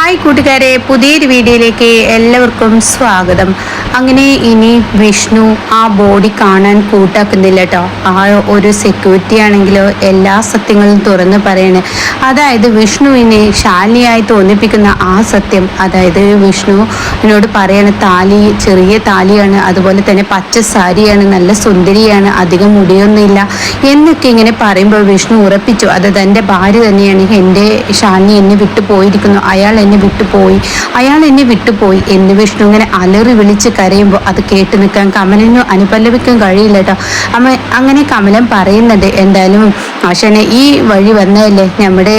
Hi കൂട്ടുകാരെ പുതിയൊരു വീഡിയോയിലേക്ക് എല്ലാവർക്കും സ്വാഗതം. അങ്ങനെ ഇനി വിഷ്ണു ആ ബോഡി കാണാൻ കൂട്ടാക്കുന്നില്ല കേട്ടോ ആ ഒരു സെക്യൂരിറ്റി ആണെങ്കിലോ എല്ലാ സത്യങ്ങളും തുറന്ന് പറയണേ. അതായത് വിഷ്ണുവിനെ ശാലിയായി തോന്നിപ്പിക്കുന്ന ആ സത്യം. അതായത് വിഷ്ണുവിനോട് പറയണ താലി ചെറിയ താലിയാണ് അതുപോലെ തന്നെ പച്ച സാരിയാണ് നല്ല സുന്ദരിയാണ് അധികം മുടിയൊന്നുമില്ല എന്നൊക്കെ ഇങ്ങനെ പറയുമ്പോൾ വിഷ്ണു ഉറപ്പിച്ചു. അത് തന്റെ ഭാര്യ തന്നെയാണ്. എന്റെ ശാലിനി എന്നെ വിട്ടു പോയിരിക്കുന്നു അയാൾ എന്നെ വിട്ടുപോയി. അയാൾ എന്നെ വിട്ടുപോയി. എന്ന് വിഷ്ണു ഇങ്ങനെ അലറി വിളിച്ച് കരയുമ്പോൾ അത് കേട്ട് നിൽക്കാൻ കമലിനും അനുപല്ലവിക്കും കഴിയില്ല കേട്ടോ. അമ്മ അങ്ങനെ കമലൻ പറയുന്നുണ്ട് എന്തായാലും ആശാനെ ഈ വഴി വന്നതല്ലേ? നമ്മുടെ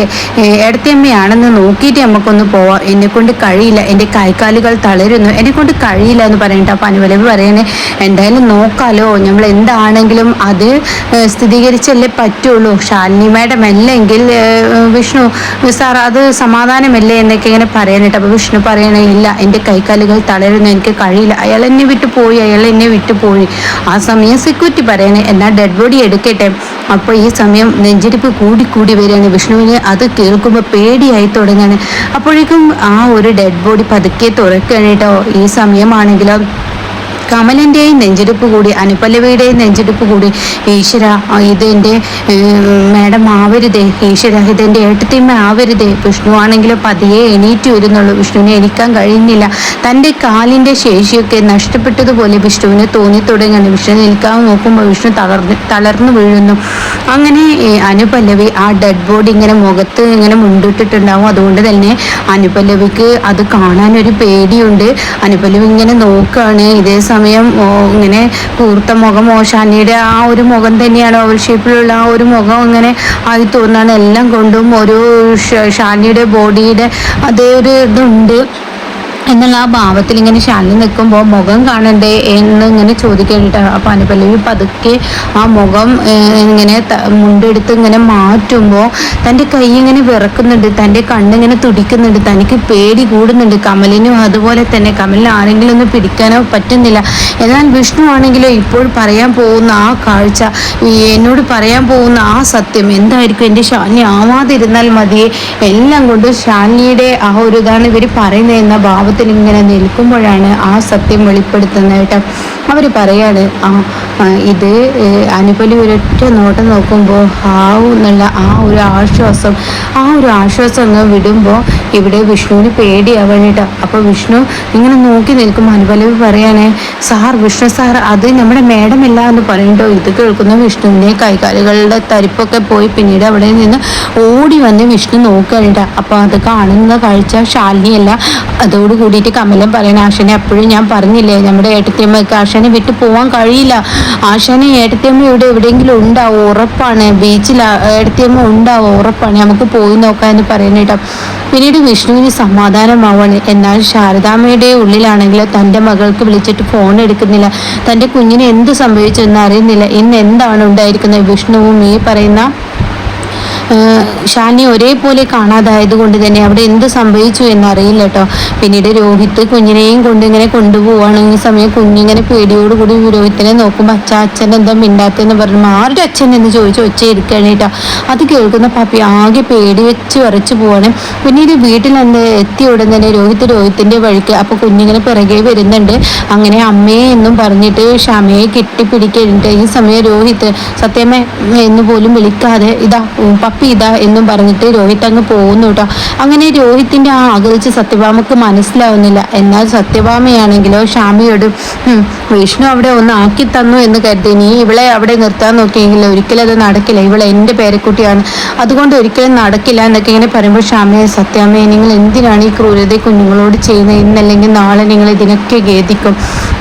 ഇടത്തിയമ്മയാണെന്ന് നോക്കിയിട്ട് നമുക്കൊന്ന് പോവാം. എന്നെ കൊണ്ട് കഴിയില്ല. എന്റെ കൈക്കാലുകൾ തളരുന്നു. എന്നെ കൊണ്ട് കഴിയില്ല എന്ന് പറയണ്ട അപ്പം അനുപല്ലവി പറയണേ എന്തായാലും നോക്കാലോ. നമ്മൾ എന്താണെങ്കിലും അത് സ്ഥിരീകരിച്ചല്ലേ പറ്റുള്ളൂ. ശാലിനി മാഡം അല്ലെങ്കിൽ വിഷ്ണു സാർ അത് സമാധാനമല്ലേ? എന്നൊക്കെ ഇങ്ങനെ പറയാനായിട്ട്. അപ്പോൾ വിഷ്ണു പറയണേ ഇല്ല എന്റെ കൈക്കാലുകൾ തളരുന്നു എനിക്ക് കഴിയില്ല. അയാൾ എന്നെ വിട്ടു പോയി അയാൾ എന്നെ വിട്ടു പോയി. ആ സമയം സെക്യൂരിറ്റി പറയണേ എന്നാൽ ഡെഡ് ബോഡി എടുക്കട്ടെ? അപ്പോൾ ഈ സമയം നെഞ്ചിരിപ്പ് കൂടി കൂടി വരികയാണ്. വിഷ്ണുവിന് അത് കേൾക്കുമ്പോൾ പേടിയായി തുടങ്ങുകയാണ് അപ്പോഴേക്കും ആ ഒരു ഡെഡ് ബോഡി പതുക്കെ തുറക്കുകയാണ് ഈ സമയമാണെങ്കിലോ കമലിന്റെയും നെഞ്ചെടുപ്പ് കൂടി അനുപല്ലവിയുടെയും നെഞ്ചെടുപ്പ് കൂടി. ഈശ്വര ഇത് മാഡം ആവരുതേ. ഈശ്വര ഇത് എന്റെ ഏട്ടത്തിയമ്മ ആവരുതേ. വിഷ്ണു ആണെങ്കിലും പതിയെ എണീറ്റ് വരുന്നുള്ളൂ. വിഷ്ണുവിനെ എണീക്കാൻ കഴിയുന്നില്ല. തന്റെ കാലിന്റെ ശേഷിയൊക്കെ നഷ്ടപ്പെട്ടതുപോലെ വിഷ്ണുവിന് തോന്നി തുടങ്ങുന്നു വിഷ്ണു നിൽക്കാൻ നോക്കുമ്പോൾ വിഷ്ണു തളർന്ന് തളർന്നു വീഴുന്നു. അങ്ങനെ അനുപല്ലവി ആ ഡെഡ് ബോഡി ഇങ്ങനെ മുഖത്ത് ഇങ്ങനെ മുണ്ടിട്ടിട്ടുണ്ടാവും. അതുകൊണ്ട് തന്നെ അനുപല്ലവിക്ക് അത് കാണാനൊരു പേടിയുണ്ട്. അനുപല്ലവി ഇങ്ങനെ നോക്കുകയാണ് ഇതേ സമയം ഓ, ഇങ്ങനെ കൂർത്ത മുഖം ഓഷാനിയുടെ ആ ഒരു മുഖം തന്നെയാണ് ഓവൽ ഷേപ്പിലുള്ള ആ ഒരു മുഖം ഇങ്ങനെ ആയി തോന്നാണ് എല്ലാം കൊണ്ടും ഒരു ഷാനിയുടെ ബോഡിയുടെ അതേ ഒരു ഇതുണ്ട്. എന്നുള്ള ആ ഭാവത്തിൽ ഇങ്ങനെ ശാലിനി നിൽക്കുമ്പോൾ മുഖം കാണണ്ടേ എന്ന് ഇങ്ങനെ ചോദിക്കേണ്ടിട്ട് അപ്പൊ അനുപല്ലവി പതുക്കെ ആ മുഖം ഇങ്ങനെ മുണ്ടെടുത്ത് ഇങ്ങനെ മാറ്റുമ്പോൾ തന്റെ കൈ ഇങ്ങനെ വിറക്കുന്നുണ്ട് തന്റെ കണ്ണിങ്ങനെ തുടിക്കുന്നുണ്ട് തനിക്ക് പേടി കൂടുന്നുണ്ട്. കമലിനും അതുപോലെ തന്നെ കമലിന് ആരെങ്കിലും ഒന്ന് പിടിക്കാനോ പറ്റുന്നില്ല. എന്നാൽ വിഷ്ണു ആണെങ്കിലോ ഇപ്പോൾ പറയാൻ പോകുന്ന ആ കാഴ്ച എന്നോട് പറയാൻ പോകുന്ന ആ സത്യം എന്തായിരിക്കും? എന്റെ ശാലിനി ആവാതിരുന്നാൽ മതിയെ. എല്ലാം കൊണ്ട് ശാലിനിയുടെ ആ ഒരു ഇതാണ് ഇവർ പറയുന്നത് എന്ന ഭാവത്തിൽ ഇങ്ങനെ നിൽക്കുമ്പോഴാണ് ആ സത്യം വെളിപ്പെടുത്തുന്നത് കേട്ടോ. അവർ പറയാണ് ആ ഇത് അനുപലി ഒരൊറ്റ നോട്ടം നോക്കുമ്പോൾ ആവുന്നുള്ള ആ ഒരു ആശ്വാസം ആ ഒരു ആശ്വാസം അങ്ങ് വിടുമ്പോൾ ഇവിടെ വിഷ്ണുവിന് പേടിയാവാൻ കേട്ടോ അപ്പോൾ വിഷ്ണു ഇങ്ങനെ നോക്കി നിൽക്കുമ്പോൾ അനുപലവി പറയാണ് സാർ വിഷ്ണു സാർ അത് നമ്മുടെ മേഡമില്ല എന്ന് പറയുമ്പോൾ ഇത് കേൾക്കുന്ന വിഷ്ണുവിനെ കൈകാലുകളുടെ തരിപ്പൊക്കെ പോയി പിന്നീട് അവിടെ നിന്ന് ഓടി വന്ന് വിഷ്ണു നോക്കുകയാണ് അപ്പോൾ അത് കാണുന്ന കാഴ്ച ശാലിനിയല്ല. അതോട് കൂടിയിട്ട് കമലം പറയണ ആശനെ അപ്പോഴും ഞാൻ പറഞ്ഞില്ലേ നമ്മുടെ ഏട്ടത്തിയമ്മക്ക് ആശാനെ വിട്ടു പോകാൻ കഴിയില്ല. ആശാനെ ഏട്ടത്തിയമ്മ ഇവിടെ എവിടെയെങ്കിലും ഉണ്ടാവും? ഉറപ്പാണ്. ബീച്ചിൽ ഏട്ടത്തിയമ്മ ഉണ്ടാവും? ഉറപ്പാണ്. നമുക്ക് പോയി നോക്കാമെന്ന് പറയുന്നത് പിന്നീട് വിഷ്ണുവിന് സമാധാനമാവാണ്. എന്നാൽ ശാരദാമ്മയുടെ ഉള്ളിലാണെങ്കിൽ തന്റെ മകൾക്ക് വിളിച്ചിട്ട് ഫോൺ എടുക്കുന്നില്ല. തന്റെ കുഞ്ഞിന് എന്ത് സംഭവിച്ചെന്ന് അറിയുന്നില്ല. ഇന്ന് എന്താണ് ഉണ്ടായിരിക്കുന്നത്? വിഷ്ണുവും ഈ പറയുന്ന ഷാനി ഒരേപോലെ കാണാതായത് കൊണ്ട് തന്നെ അവിടെ എന്ത് സംഭവിച്ചു എന്നറിയില്ല കേട്ടോ പിന്നീട് രോഹിത് കുഞ്ഞിനെയും കൊണ്ട് ഇങ്ങനെ കൊണ്ടുപോവാണ്. ഈ സമയം കുഞ്ഞിങ്ങനെ പേടിയോടുകൂടി രോഹിത്തിനെ നോക്കുമ്പോൾ അച്ഛ അച്ഛൻ എന്താ മിണ്ടാത്തെന്ന് പറഞ്ഞു ആരുടെ അച്ഛൻ എന്ന് ചോദിച്ചു ഒച്ച ഇരിക്കുകയാണ് കേട്ടോ. അത് കേൾക്കുന്ന പാപ്പി ആകെ പേടി വെച്ച് വരച്ചു പോവാണ്. പിന്നീട് വീട്ടിൽ അന്ന് എത്തിയ ഉടൻ തന്നെ രോഹിത് രോഹിത്തിന്റെ വഴിക്ക് അപ്പോൾ കുഞ്ഞിങ്ങനെ പിറകെ വരുന്നുണ്ട്. അങ്ങനെ അമ്മയെ എന്നും പറഞ്ഞിട്ട് ക്ഷമയെ കെട്ടിപ്പിടിക്കുന്നുണ്ട് ഈ സമയം രോഹിത് സത്യമേ എന്ന് പോലും വിളിക്കാതെ ഇതാ പപ്പി ഇതാ എന്നും പറഞ്ഞിട്ട് രോഹിത് അങ്ങ് പോകുന്നു കേട്ടോ അങ്ങനെ രോഹിത്തിന്റെ ആ അകൽച്ച് സത്യഭാമക്ക് മനസ്സിലാവുന്നില്ല. എന്നാൽ സത്യഭാമയാണെങ്കിലോ ഷാമിയോട് "ഉം, വിഷ്ണു അവിടെ ഒന്ന് ആക്കി തന്നു എന്ന് കരുതി. നീ ഇവളെ അവിടെ നിർത്താൻ നോക്കിയെങ്കിൽ ഒരിക്കലും അത് നടക്കില്ല. ഇവളെ എന്റെ പേരക്കുട്ടിയാണ്. അതുകൊണ്ട് ഒരിക്കലും നടക്കില്ല എന്നൊക്കെ ഇങ്ങനെ പറയുമ്പോൾ ഷാമിയെ സത്യാമ്മയെ നിങ്ങൾ എന്തിനാണ് ഈ ക്രൂരത കുഞ്ഞുങ്ങളോട് ചെയ്യുന്നത്? ഇന്നല്ലെങ്കിൽ നാളെ നിങ്ങൾ ഇതിനൊക്കെ ഖേദിക്കും.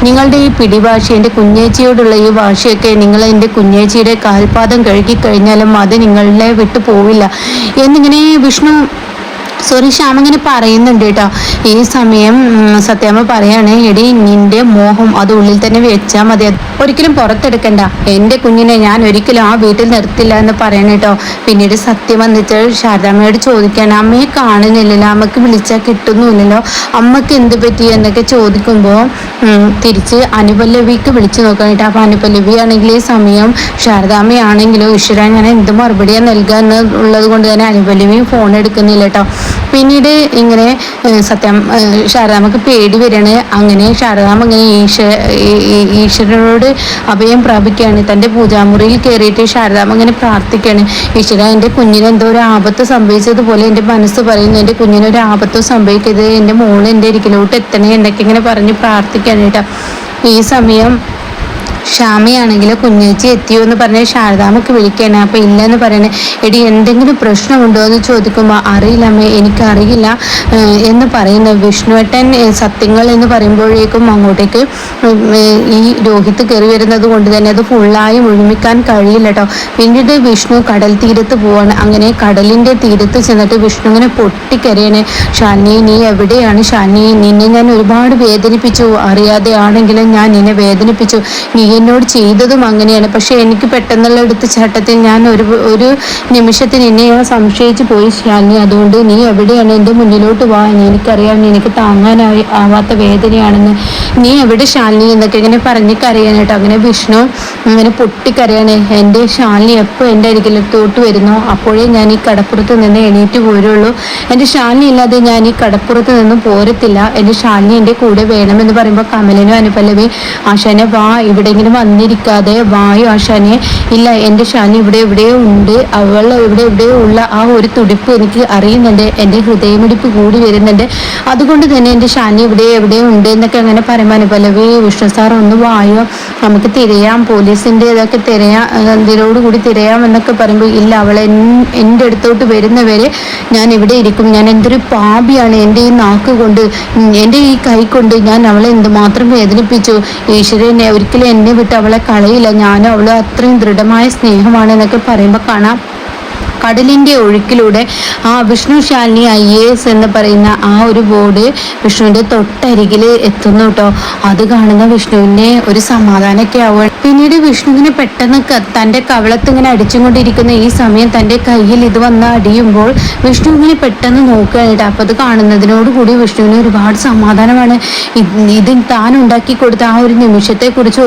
നിങ്ങളുടെ ഈ പിടിഭാഷ എന്റെ കുഞ്ഞേച്ചിയോടുള്ള ഈ ഭാഷയൊക്കെ നിങ്ങൾ എന്റെ കുഞ്ഞേച്ചിയുടെ കാൽപാദം കഴുകി കഴിഞ്ഞാലും അത് നിങ്ങളെ വിട്ടു പോവില്ല. എന്നിങ്ങനെ വിഷ്ണു സോറി ശ്യാം ഇങ്ങനെ പറയുന്നുണ്ട് കേട്ടോ. ഈ സമയം സത്യാമ്മ പറയാണ് എടി നിന്റെ മോഹം അത് ഉള്ളിൽ തന്നെ വെച്ചാൽ മതി. ഒരിക്കലും പുറത്തെടുക്കണ്ട. എന്റെ കുഞ്ഞിനെ ഞാൻ ഒരിക്കലും ആ വീട്ടിൽ നിർത്തില്ല എന്ന് പറയണ കേട്ടോ. പിന്നീട് സത്യം വന്നിട്ട് ശാരദാമ്മയോട് ചോദിക്കാൻ അമ്മയെ കാണുന്നില്ലല്ലോ. അമ്മയ്ക്ക് വിളിച്ചാൽ കിട്ടുന്നുമില്ലല്ലോ. അമ്മയ്ക്ക് എന്ത് പറ്റി? എന്നൊക്കെ ചോദിക്കുമ്പോൾ തിരിച്ച് അനുപല്ലവിക്ക് വിളിച്ചു നോക്കാനായിട്ട് അപ്പോൾ അനുപല്ലവി ആണെങ്കിൽ ഈ സമയം ശാരദാമ്മയാണെങ്കിലും ഈശ്വര ഞാൻ എന്ത് മറുപടിയാണ് നൽകുക എന്നുള്ളത് കൊണ്ട് തന്നെ അനുപല്ലവിയും ഫോൺ എടുക്കുന്നില്ല കേട്ടോ. പിന്നീട് ഇങ്ങനെ സത്യം ശാരദാമക്ക് പേടി വരികയാണ് അങ്ങനെ ശാരദാമ്മ ഇങ്ങനെ ഈശ ഈശ്വരനോട് അഭയം പ്രാപിക്കുകയാണ്. തന്റെ പൂജാമുറിയിൽ കയറിയിട്ട് ശാരദാമ്മ ഇങ്ങനെ പ്രാർത്ഥിക്കുകയാണ്. ഈശ്വര എന്റെ കുഞ്ഞിന് എന്തോ ഒരു ആപത്ത് സംഭവിച്ചതുപോലെ എന്റെ മനസ്സ് പറയുന്നു. എന്റെ കുഞ്ഞിന് ഒരു ആപത്തും സംഭവിക്കരുത്. എന്റെ മോൾ എന്റെ ഇരിക്കലോട്ട് എത്തണേ എന്നൊക്കെ ഇങ്ങനെ പറഞ്ഞ് പ്രാർത്ഥിക്കുകയാണ് കേട്ടോ. ഈ സമയം ക്ഷാമയാണെങ്കിൽ കുഞ്ഞേച്ചി എത്തിയോ എന്ന് പറഞ്ഞ് ശാരദാമ്മക്ക് വിളിക്കണേ. അപ്പൊ ഇല്ലെന്ന് പറയണേ എടി എന്തെങ്കിലും പ്രശ്നമുണ്ടോ? എന്ന് ചോദിക്കുമ്പോൾ അറിയില്ല അമ്മ എനിക്കറിയില്ല. എന്ന് പറയുന്ന. വിഷ്ണുവേട്ടൻ സത്യങ്ങൾ എന്ന് പറയുമ്പോഴേക്കും അങ്ങോട്ടേക്ക് ഈ രോഹിത്ത് കയറി വരുന്നത് കൊണ്ട് തന്നെ അത് ഫുള്ളായി മുഴുമിക്കാൻ കഴിയില്ല കേട്ടോ പിന്നീട് വിഷ്ണു കടൽ തീരത്ത് പോവാണ്. അങ്ങനെ കടലിന്റെ തീരത്ത് ചെന്നിട്ട് വിഷ്ണു ഇങ്ങനെ പൊട്ടിക്കരയാണ്. ഷാനി നീ എവിടെയാണ്? ഷാനി നിന്നെ ഞാൻ ഒരുപാട് വേദനിപ്പിച്ചു. അറിയാതെ ആണെങ്കിലും ഞാൻ നിന്നെ വേദനിപ്പിച്ചു. നീ എന്നോട് ചെയ്തതും അങ്ങനെയാണ്. പക്ഷെ എനിക്ക് പെട്ടെന്നുള്ള എടുത്ത ചട്ടത്തിൽ ഞാൻ ഒരു ഒരു നിമിഷത്തിൽ എന്നെ ഞാൻ സംശയിച്ചു പോയി. ശാലിനി അതുകൊണ്ട് നീ എവിടെയാണ്? എന്റെ മുന്നിലോട്ട് വാ. എനിക്കറിയാം എനിക്ക് താങ്ങാനായി ആവാത്ത വേദനയാണെന്ന്. നീ എവിടെ ശാലിനി എന്നൊക്കെ ഇങ്ങനെ പറഞ്ഞ് കരയാനായിട്ട്? അങ്ങനെ വിഷ്ണു അങ്ങനെ പൊട്ടിക്കരയാണ് എന്റെ ശാലിനി എപ്പോൾ എന്റെ അരികിലത്തോട്ട് വരുന്നു? അപ്പോഴേ ഞാൻ ഈ കടപ്പുറത്ത് നിന്ന് എണീറ്റ് പോരുള്ളൂ. എന്റെ ശാലിനി ഇല്ലാതെ ഞാൻ ഈ കടപ്പുറത്ത് നിന്ന് പോരത്തില്ല. എന്റെ ശാലിനി എന്റെ കൂടെ വേണമെന്ന് പറയുമ്പോൾ കമലനും അനുപല്ലവി ആശാനെ വാ ഇവിടെങ്കിലും വന്നിരിക്കാതെ വായു ആശാനെ. ഇല്ല എന്റെ ശാലിനി ഇവിടെ എവിടെയോ ഉണ്ട്? അവൾ ഇവിടെ എവിടെയോ ഉള്ള ആ ഒരു തുടിപ്പ് എനിക്ക് അറിയുന്നുണ്ട്. എന്റെ ഹൃദയമിടിപ്പ് കൂടി വരുന്നുണ്ട്. അതുകൊണ്ട് തന്നെ എന്റെ ശാലിനി ഇവിടെ എവിടെയോ ഉണ്ട് എന്നൊക്കെ അങ്ങനെ പറയുമ്പോൾ അനുപല്ലവി വിഷ്ണു സാർ ഒന്ന് വായോ. നമുക്ക് തിരയാം പോലീസിന്റെ ഇതൊക്കെ തിരയാം എന്തിനോട് കൂടി തിരയാം എന്നൊക്കെ പറയുമ്പോൾ ഇല്ല അവൾ എൻ- എന്റെ അടുത്തോട്ട് വരുന്നവരെ ഞാൻ ഇവിടെ ഇരിക്കും. ഞാൻ എന്തൊരു പാപിയാണ് എന്റെ ഈ നാക്ക് കൊണ്ട് എന്റെ ഈ കൈ കൊണ്ട് ഞാൻ അവളെ എന്തുമാത്രം വേദനിപ്പിച്ചു. ഈശ്വരനെ ഒരിക്കലും എന്നെ വിട്ട് അവളെ കളയില്ല. ഞാനും അവളും അത്രയും ദൃഢമായ സ്നേഹമാണ് എന്നൊക്കെ പറയുമ്പോൾ കാണാം. കടലിന്റെ ഒഴുക്കിലൂടെ ആ Vishnu Shalini I A S എന്ന് പറയുന്ന ആ ഒരു ബോർഡ് വിഷ്ണുവിന്റെ തൊട്ടരികിൽ എത്തുന്നു കേട്ടോ അത് കാണുന്ന വിഷ്ണുവിന്റെ ഒരു സമാധാനമൊക്കെ ആവുക പിന്നീട് വിഷ്ണുവിന് പെട്ടെന്ന് തന്റെ കവളത്ത് ഇങ്ങനെ അടിച്ചുകൊണ്ടിരിക്കുന്ന ഈ സമയം തന്റെ കയ്യിൽ ഇത് വന്ന് അടിയുമ്പോൾ വിഷ്ണു ഇങ്ങനെ പെട്ടെന്ന് നോക്കുകയായിട്ട് അപ്പോൾ അത് കാണുന്നതിനോടുകൂടി വിഷ്ണുവിന് ഒരുപാട് സമാധാനമാണ്. ഇത് താൻ ഉണ്ടാക്കി കൊടുത്ത ആ ഒരു നിമിഷത്തെ കുറിച്ച്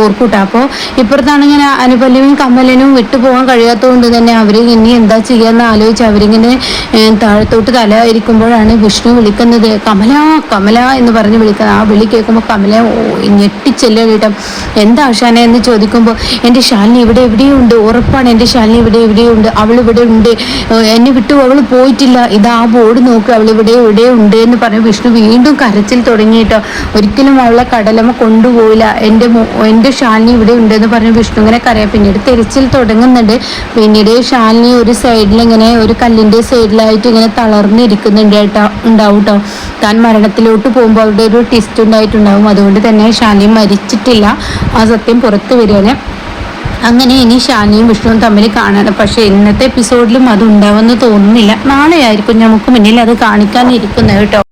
ഓർക്കൂട്ട. അപ്പോൾ ഇപ്പുറത്താണ് ഇങ്ങനെ അനുപല്ലവും കമലനും വിട്ടുപോകാൻ കഴിയാത്തതുകൊണ്ട് തന്നെ അവർ ഇനി എന്താ ചെയ്യാന്ന് ആലോചിച്ച് അവരിങ്ങനെ താഴത്തോട്ട് തല ഇരിക്കുമ്പോഴാണ് വിഷ്ണു വിളിക്കുന്നത്. കമല കമല എന്ന് പറഞ്ഞ് വിളിക്കുന്നത് ആ വിളി കേൾക്കുമ്പോൾ കമല ഞെട്ടിച്ചെല്ലാം കേട്ടോ എന്താ ഷാന എന്ന് ചോദിക്കുമ്പോൾ എന്റെ ശാലിനി ഇവിടെ എവിടെയുണ്ട്? ഉറപ്പാണ് എന്റെ ശാലിനി ഇവിടെ എവിടെയുണ്ട്? അവൾ ഇവിടെ ഉണ്ട്. എന്നെ വിട്ടു അവൾ പോയിട്ടില്ല. ഇത് ആ ബോർഡ് നോക്കുക അവൾ ഇവിടെ ഇവിടെ ഉണ്ട് എന്ന് പറഞ്ഞ് വിഷ്ണു വീണ്ടും കരച്ചിൽ തുടങ്ങിയിട്ടോ ഒരിക്കലും അവളെ കടലമ്മ കൊണ്ടുപോയില്ല എന്റെ എന്റെ ശാലിനി ഇവിടെ ഉണ്ട് എന്ന് പറഞ്ഞ് വിഷ്ണു ഇങ്ങനെ കരയാം. പിന്നീട് തെരച്ചിൽ തുടങ്ങുന്നുണ്ട്. പിന്നീട് ശാലിനി ഒരു സൈഡിൽ ഇങ്ങനെ ഒരു കല്ലിന്റെ സൈഡിലായിട്ട് ഇങ്ങനെ തളർന്നിരിക്കുന്നുണ്ട് കേട്ടോ ഉണ്ടാവും കേട്ടോ താൻ മരണത്തിലോട്ട് പോകുമ്പോൾ അവിടെ ഒരു ടിസ്റ്റ് ഉണ്ടായിട്ടുണ്ടാവും. അതുകൊണ്ട് തന്നെ ശാലിനി മരിച്ചിട്ടില്ല. ആ സത്യം പുറത്തു വരികയാണ് അങ്ങനെ ഇനി ഷാനിയും വിഷ്ണുവും തമ്മിൽ കാണാണ് പക്ഷേ ഇന്നത്തെ എപ്പിസോഡിലും അത് ഉണ്ടാവുമെന്ന് തോന്നുന്നില്ല. നാളെ ആയിരിക്കും നമുക്ക് മുന്നിൽ അത് കാണിക്കാനിരിക്കുന്നത് കേട്ടോ.